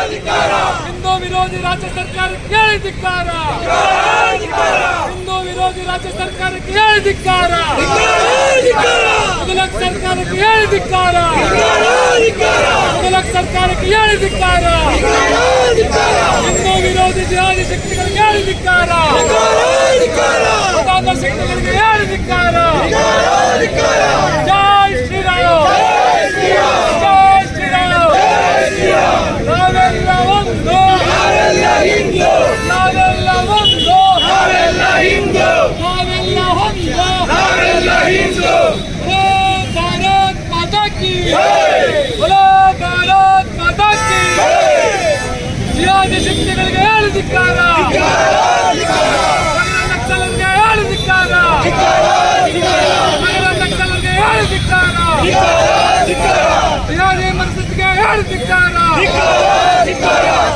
ಹಿಂದೂ ವಿರೋಧಿ ರಾಜ್ಯ ಸರ್ಕಾರಕ್ಕೆ ಹೇಳಿ ಧಿಕ್ಕಾರ. ಹಿಂದೂ ವಿರೋಧಿ ರಾಜ್ಯ ಸರ್ಕಾರಕ್ಕೆ ಹೇಳಿ ಧಿಕ್ಕಾರ. ಮುಗಲಕ್ ಸರ್ಕಾರಕ್ಕೆ ಹೇಳಿ ಧಿಕ್ಕಾರ. ಮುಗಲಕ್ ಸರ್ಕಾರಕ್ಕೆ ಹೇಳಿ ಧಿಕ್ಕಾರ. ಹಿಂದೂ ವಿರೋಧಿ ಜಿಹಾದಿ ಶಕ್ತಿಗಳಿಗೆ ಹೇಳಿ ಧಿಕ್ಕಾರ ಮತಾಂಧ ಶಕ್ತಿಗಳಿಗೆ ಹೇಳಿ ಧಿಕ್ಕಾರ ಜೈ ಶ್ರೀರಾಮ್ ಜೈ ಶ್ರೀರಾಮ್ ನಾವೆಲ್ಲ ಒಂದು ನಾವೆಲ್ಲ ಒಂದು ನಾವೆಲ್ಲ ಒಂದು ಓ ಭಾರತ್ ಮಾತಾ ಕಿ बोलो ಭಾರತ್ ಮಾತಾ ಕಿ ಜಿಹಾದಿ ಶಕ್ತಿಗಳಿಗೆ ಹೇಳಿ ಧಿಕ್ಕಾರ ನಕ್ಸಲರಿಗೆ ಹೇಳಿ ಧಿಕ್ಕಾರ ನಕ್ಸಲರಿಗೆ ಹೇಳಿ ಧಿಕ್ಕಾರ ಜಿಹಾದಿ ಮನಸ್ಥಿತಿಗೆ ಹೇಳಿ ಧಿಕ್ಕಾರ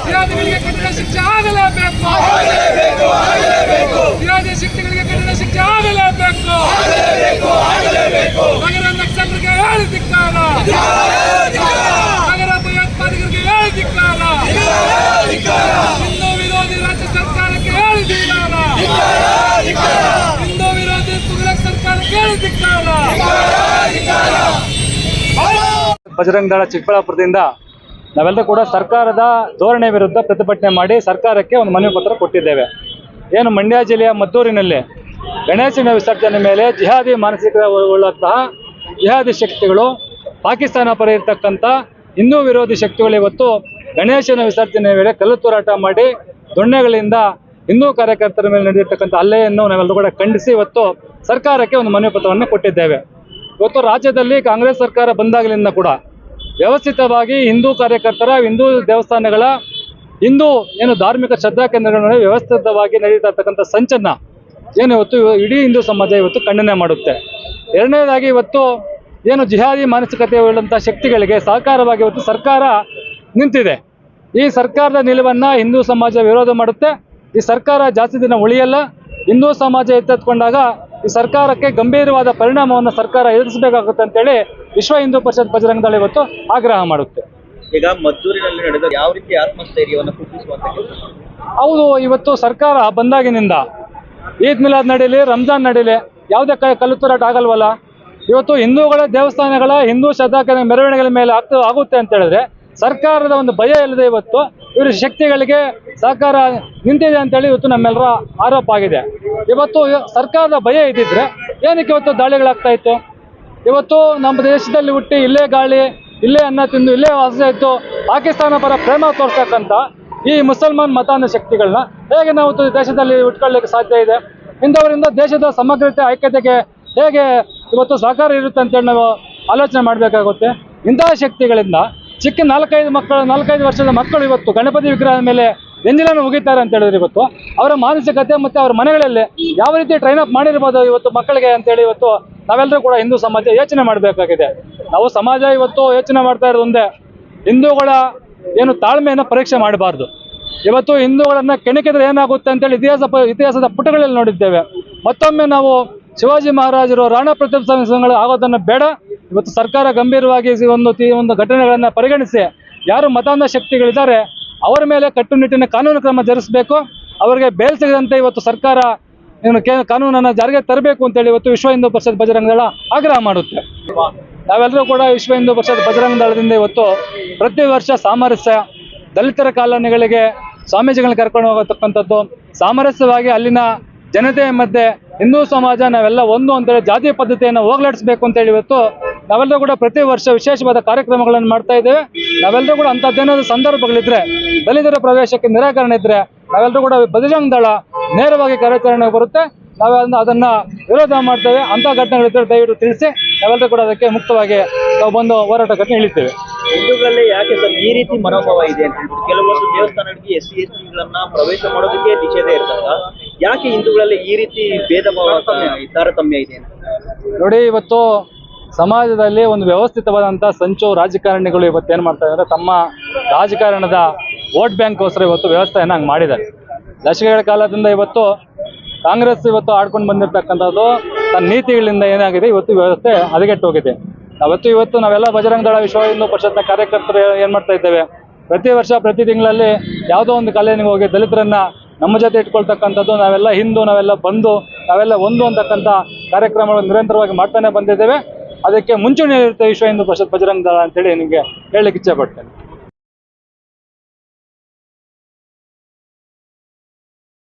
ಸಿಯಾದಿಗಳಿಗೆ ಕಠಿಣ ಶಿಕ್ಷೆ ಆಗಲೇಬೇಕು. ಸಿಯಾದಿ ಶಕ್ತಿಗಳಿಗೆ ಕಠಿಣ ಶಿಕ್ಷೆ ಆಗಲೇಬೇಕು ನಗರ ನಕ್ಸಲರಿಗೆ ಹೇಳಿ ಧಿಕ್ಕಾರ ನಗರ ಭಯೋತ್ಪಾದಕರಿಗೆ ಹೇಳಿ ಧಿಕ್ಕಾರ ಹಿಂದೂ ವಿರೋಧಿ ರಾಜ್ಯ ಸರ್ಕಾರಕ್ಕೆ ಹೇಳಿ ಧಿಕ್ಕಾರ ಹಿಂದೂ ವಿರೋಧಿ ತುಘಲಕ್ ಸರ್ಕಾರಕ್ಕೆ ಹೇಳಿ ಧಿಕ್ಕಾರ ಬಜರಂಗ ದಳ ಚಿಕ್ಕಬಳ್ಳಾಪುರದಿಂದ ನಾವೆಲ್ಲರೂ ಕೂಡ ಸರ್ಕಾರದ ಧೋರಣೆ ವಿರುದ್ಧ ಪ್ರತಿಭಟನೆ ಮಾಡಿ ಸರ್ಕಾರಕ್ಕೆ ಒಂದು ಮನವಿ ಪತ್ರ ಕೊಟ್ಟಿದ್ದೇವೆ. ಏನು ಮಂಡ್ಯ ಜಿಲ್ಲೆಯ ಮದ್ದೂರಿನಲ್ಲಿ ಗಣೇಶನ ವಿಸರ್ಜನೆ ಮೇಲೆ ಜಿಹಾದಿ ಮಾನಸಿಕ ಉಳ್ಳಂತಹ ಜಿಹಾದಿ ಶಕ್ತಿಗಳು ಪಾಕಿಸ್ತಾನ ಪರ ಇರತಕ್ಕಂಥ ಹಿಂದೂ ವಿರೋಧಿ ಶಕ್ತಿಗಳು ಇವತ್ತು ಗಣೇಶನ ವಿಸರ್ಜನೆ ವೇಳೆ ಕಲ್ಲು ತೂರಾಟ ಮಾಡಿ ದೊಣ್ಣೆಗಳಿಂದ ಹಿಂದೂ ಕಾರ್ಯಕರ್ತರ ಮೇಲೆ ನಡೆದಿರ್ತಕ್ಕಂಥ ಹಲ್ಲೆಯನ್ನು ನಾವೆಲ್ಲರೂ ಕೂಡ ಖಂಡಿಸಿ ಇವತ್ತು ಸರ್ಕಾರಕ್ಕೆ ಒಂದು ಮನವಿ ಪತ್ರವನ್ನು ಕೊಟ್ಟಿದ್ದೇವೆ. ಇವತ್ತು ರಾಜ್ಯದಲ್ಲಿ ಕಾಂಗ್ರೆಸ್ ಸರ್ಕಾರ ಬಂದಾಗಲಿಂದ ಕೂಡ ವ್ಯವಸ್ಥಿತವಾಗಿ ಹಿಂದೂ ಕಾರ್ಯಕರ್ತರ, ಹಿಂದೂ ದೇವಸ್ಥಾನಗಳ, ಹಿಂದೂ ಏನು ಧಾರ್ಮಿಕ ಶ್ರದ್ಧಾ ಕೇಂದ್ರಗಳ ವ್ಯವಸ್ಥಿತವಾಗಿ ನಡೀತಾ ಇರ್ತಕ್ಕಂಥ ಸಂಚನ್ನ ಏನು ಇವತ್ತು ಇಡೀ ಹಿಂದೂ ಸಮಾಜ ಇವತ್ತು ಖಂಡನೆ ಮಾಡುತ್ತೆ. ಎರಡನೇದಾಗಿ ಇವತ್ತು ಏನು ಜಿಹಾದಿ ಮಾನಸಿಕತೆ ಉಳ್ಳಂಥ ಶಕ್ತಿಗಳಿಗೆ ಸಹಕಾರವಾಗಿ ಇವತ್ತು ಸರ್ಕಾರ ನಿಂತಿದೆ. ಈ ಸರ್ಕಾರದ ನಿಲುವನ್ನು ಹಿಂದೂ ಸಮಾಜ ವಿರೋಧ ಮಾಡುತ್ತೆ. ಈ ಸರ್ಕಾರ ಜಾಸ್ತಿ ದಿನ ಉಳಿಯಲ್ಲ. ಹಿಂದೂ ಸಮಾಜ ಎತ್ತೆತ್ಕೊಂಡಾಗ ಈ ಸರ್ಕಾರಕ್ಕೆ ಗಂಭೀರವಾದ ಪರಿಣಾಮವನ್ನು ಸರ್ಕಾರ ಎದುರಿಸಬೇಕಾಗುತ್ತೆ ಅಂತೇಳಿ ವಿಶ್ವ ಹಿಂದೂ ಪರಿಷತ್ ಬಜರಂಗ ದಳ ಇವತ್ತು ಆಗ್ರಹ ಮಾಡುತ್ತೆ. ಈಗ ಮದ್ದೂರಿನಲ್ಲಿ ನಡೆದ ಯಾವ ರೀತಿ ಆತ್ಮಸ್ಥೈರ್ಯವನ್ನು ಕುಗ್ಗಿಸುವಂತ ಹೌದು ಇವತ್ತು ಸರ್ಕಾರ ಬಂದಾಗಿನಿಂದ ಈದ್ ಮಿಲಾದ್ ನಡೀಲಿ ರಂಜಾನ್ ನಡೀಲಿ ಯಾವುದೇ ಕೈ ಕಲ್ಲು ತೂರಾಟ ಆಗಲ್ವಲ್ಲ? ಇವತ್ತು ಹಿಂದೂಗಳ ದೇವಸ್ಥಾನಗಳ ಹಿಂದೂ ಶ್ರದ್ಧಾಕೇಂದ್ರ ಮೆರವಣಿಗೆಗಳ ಮೇಲೆ ಆಗ್ತಾ ಆಗುತ್ತೆ ಅಂತ ಹೇಳಿದ್ರೆ ಸರ್ಕಾರದ ಒಂದು ಭಯ ಇಲ್ಲದೆ ಇವತ್ತು ಇವರು ಶಕ್ತಿಗಳಿಗೆ ಸಹಕಾರ ನಿಂತಿದೆ ಅಂತೇಳಿ ಇವತ್ತು ನಮ್ಮೆಲ್ಲರ ಆರೋಪ ಆಗಿದೆ. ಇವತ್ತು ಸರ್ಕಾರದ ಭಯ ಇದ್ದಿದ್ರೆ ಏನಕ್ಕೆ ಇವತ್ತು ದಾಳಿಗಳಾಗ್ತಾ ಇತ್ತು? ಇವತ್ತು ನಮ್ಮ ದೇಶದಲ್ಲಿ ಹುಟ್ಟಿ ಇಲ್ಲೇ ಗಾಳಿ, ಇಲ್ಲೇ ಅನ್ನ ತಿಂದು, ಇಲ್ಲೇ ವಾಸ ಇತ್ತು ಪಾಕಿಸ್ತಾನ ಪರ ಪ್ರೇಮ ತೋರ್ಸಕ್ಕಂತ ಈ ಮುಸಲ್ಮಾನ್ ಮತಾನ ಶಕ್ತಿಗಳನ್ನ ಹೇಗೆ ನಾವು ದೇಶದಲ್ಲಿ ಉಟ್ಕೊಳ್ಳಿಕ್ಕೆ ಸಾಧ್ಯ ಇದೆ? ಇಂಥವರಿಂದ ದೇಶದ ಸಮಗ್ರತೆ, ಐಕ್ಯತೆಗೆ ಹೇಗೆ ಇವತ್ತು ಸಹಕಾರ ಇರುತ್ತೆ ಅಂತೇಳಿ ನಾವು ಆಲೋಚನೆ ಮಾಡಬೇಕಾಗುತ್ತೆ. ಇಂತಹ ಶಕ್ತಿಗಳಿಂದ ಚಿಕ್ಕ ನಾಲ್ಕೈದು ಮಕ್ಕಳು, ನಾಲ್ಕೈದು ವರ್ಷದ ಮಕ್ಕಳು ಇವತ್ತು ಗಣಪತಿ ವಿಗ್ರಹದ ಮೇಲೆ ಎಂಜಿನನ್ನು ಮುಗಿತಾರೆ ಅಂತ ಹೇಳಿದ್ರೆ ಇವತ್ತು. ಅವರ ಮಾನಸಿಕತೆ ಮತ್ತು ಅವರ ಮನೆಗಳಲ್ಲಿ ಯಾವ ರೀತಿ ಟ್ರೈನ್ ಅಪ್ ಮಾಡಿರ್ಬೋದು ಇವತ್ತು ಮಕ್ಕಳಿಗೆ ಅಂತೇಳಿ ಇವತ್ತು ನಾವೆಲ್ಲರೂ ಕೂಡ ಹಿಂದೂ ಸಮಾಜ ಯೋಚನೆ ಮಾಡಬೇಕಾಗಿದೆ. ನಾವು ಸಮಾಜ ಇವತ್ತು ಯೋಚನೆ ಮಾಡ್ತಾ ಇರೋದು ಒಂದೇ, ಹಿಂದೂಗಳ ಏನು ತಾಳ್ಮೆಯನ್ನು ಪರೀಕ್ಷೆ ಮಾಡಬಾರ್ದು. ಇವತ್ತು ಹಿಂದೂಗಳನ್ನ ಕೆಣಕಿದ್ರೆ ಏನಾಗುತ್ತೆ ಅಂತೇಳಿ ಇತಿಹಾಸ ಇತಿಹಾಸದ ಪುಟಗಳಲ್ಲಿ ನೋಡಿದ್ದೇವೆ. ಮತ್ತೊಮ್ಮೆ ನಾವು ಶಿವಾಜಿ ಮಹಾರಾಜರು, ರಾಣಾ ಪ್ರತಾಪ್ ಸಂಘಗಳು ಆಗೋದನ್ನು ಬೇಡ. ಇವತ್ತು ಸರ್ಕಾರ ಗಂಭೀರವಾಗಿ ಒಂದು ಒಂದು ಘಟನೆಗಳನ್ನು ಪರಿಗಣಿಸಿ ಯಾರು ಮತಾಂಧ ಶಕ್ತಿಗಳಿದ್ದಾರೆ, ಅವರ ಮೇಲೆ ಕಟ್ಟುನಿಟ್ಟಿನ ಕಾನೂನು ಕ್ರಮ ಜರುಗಿಸಬೇಕು, ಅವರಿಗೆ ಬೇಲ್ ಸಿಗದಂತೆ ಇವತ್ತು ಸರ್ಕಾರ ಕಾನೂನನ್ನು ಜಾರಿಗೆ ತರಬೇಕು ಅಂತೇಳಿ ಇವತ್ತು ವಿಶ್ವ ಹಿಂದೂ ಪರಿಷತ್ ಬಜರಂಗ ಆಗ್ರಹ ಮಾಡುತ್ತೆ. ನಾವೆಲ್ಲರೂ ಕೂಡ ವಿಶ್ವ ಹಿಂದೂ ಪರಿಷತ್ ಬಜರಂಗ ದಳದಿಂದ ಇವತ್ತು ಪ್ರತಿ ವರ್ಷ ಸಾಮರಸ್ಯ, ದಲಿತರ ಕಾಲೋನಿಗಳಿಗೆ ಸ್ವಾಮೀಜಿಗಳನ್ನ ಕರ್ಕೊಂಡು ಹೋಗತಕ್ಕಂಥದ್ದು, ಸಾಮರಸ್ಯವಾಗಿ ಅಲ್ಲಿನ ಜನತೆಯ ಮಧ್ಯೆ ಹಿಂದೂ ಸಮಾಜ ನಾವೆಲ್ಲ ಒಂದು ಅಂತೇಳಿ ಜಾತಿ ಪದ್ಧತಿಯನ್ನು ಹೋಗ್ಲಾಡಿಸ್ಬೇಕು ಅಂತೇಳಿ ಇವತ್ತು ನಾವೆಲ್ಲರೂ ಕೂಡ ಪ್ರತಿ ವರ್ಷ ವಿಶೇಷವಾದ ಕಾರ್ಯಕ್ರಮಗಳನ್ನು ಮಾಡ್ತಾ ಇದ್ದೇವೆ. ನಾವೆಲ್ಲರೂ ಕೂಡ ಅಂಥದ್ದೇನಾದ್ರು ಸಂದರ್ಭಗಳಿದ್ರೆ ದಲಿತರ ಪ್ರವೇಶಕ್ಕೆ ನಿರಾಕರಣೆ ಇದ್ರೆ ನಾವೆಲ್ಲರೂ ಕೂಡ ಬಜರಂಗ್ ದಳ ನೇರವಾಗಿ ಕಾರ್ಯಾಚರಣೆ ಬರುತ್ತೆ. ನಾವು ಅದನ್ನ- ವಿರೋಧ ಮಾಡ್ತೇವೆ. ಅಂಥ ಘಟನೆಗಳಿದ್ರೆ ದಯವಿಟ್ಟು ತಿಳಿಸಿ ನಾವೆಲ್ಲರೂ ಕೂಡ ಅದಕ್ಕೆ ಮುಕ್ತವಾಗಿ ನಾವು ಬಂದು ಹೋರಾಟಕ್ಕೆ ಇಳಿತೇವೆ ಹಿಂದೂಗಳಲ್ಲಿ ಯಾಕೆ ಸರ್ ಈ ರೀತಿ ಮನೋಭಾವ ಇದೆ ಅಂತ ಹೇಳ್ಬಿಟ್ಟು ಕೆಲವೊಂದು ದೇವಸ್ಥಾನಗಳಿಗೆ ಎಸ್ ಸಿ ಎಸ್ ಟಿಗಳನ್ನ ಪ್ರವೇಶ ಮಾಡೋದಕ್ಕೆ ನಿಷೇಧ ಇರ್ತಾರ ಯಾಕೆ ಹಿಂದೂಗಳಲ್ಲಿ ಈ ರೀತಿ ಭೇದ ಭಾವ ತಾರತಮ್ಯ ಇದೆ ಅಂತ? ನೋಡಿ ಇವತ್ತು ಸಮಾಜದಲ್ಲಿ ಒಂದು ವ್ಯವಸ್ಥಿತವಾದಂಥ ಸಂಚು ರಾಜಕಾರಣಿಗಳು ಇವತ್ತು ಏನು ಮಾಡ್ತಾ ಇದ್ದಾರೆ, ತಮ್ಮ ರಾಜಕಾರಣದ ವೋಟ್ ಬ್ಯಾಂಕ್ಗೋಸ್ಕರ ಇವತ್ತು ವ್ಯವಸ್ಥೆಯನ್ನು ಹಂಗೆ ಮಾಡಿದ್ದಾರೆ. ದಶಕಗಳ ಕಾಲದಿಂದ ಇವತ್ತು ಕಾಂಗ್ರೆಸ್ ಇವತ್ತು ಆಡ್ಕೊಂಡು ಬಂದಿರತಕ್ಕಂಥದ್ದು, ತನ್ನ ನೀತಿಗಳಿಂದ ಏನಾಗಿದೆ, ಇವತ್ತು ವ್ಯವಸ್ಥೆ ಹದಗೆಟ್ಟು ಹೋಗಿದೆ. ನಾವತ್ತು ಇವತ್ತು ನಾವೆಲ್ಲ ಬಜರಂಗ ದಳ ವಿಶ್ವ ಹಿಂದೂ ಪರಿಷತ್ನ ಕಾರ್ಯಕರ್ತರು ಏನು ಮಾಡ್ತಾ ಇದ್ದೇವೆ, ಪ್ರತಿ ವರ್ಷ, ಪ್ರತಿ ತಿಂಗಳಲ್ಲಿ ಯಾವುದೋ ಒಂದು ಕಲೆಯನ್ನು ಹೋಗಿ ದಲಿತರನ್ನ ನಮ್ಮ ಜೊತೆ ಇಟ್ಕೊಳ್ತಕ್ಕಂಥದ್ದು, ನಾವೆಲ್ಲ ಹಿಂದೂ, ನಾವೆಲ್ಲ ಬಂದು ನಾವೆಲ್ಲ ಒಂದು ಅಂತಕ್ಕಂಥ ಕಾರ್ಯಕ್ರಮಗಳನ್ನು ನಿರಂತರವಾಗಿ ಮಾಡ್ತಾನೆ ಬಂದಿದ್ದೇವೆ. ಅದಕ್ಕೆ ಮುಂಚೂಣಿಯಲ್ಲಿರುತ್ತೆ ವಿಶ್ವ ಹಿಂದೂ ಪರಿಷತ್ ಬಜರಂಗ ದಳ ಅಂತೇಳಿ ನಿಮಗೆ ಹೇಳಲಿಕ್ಕೆ ಇಚ್ಛೆ ಪಡ್ತೇನೆ.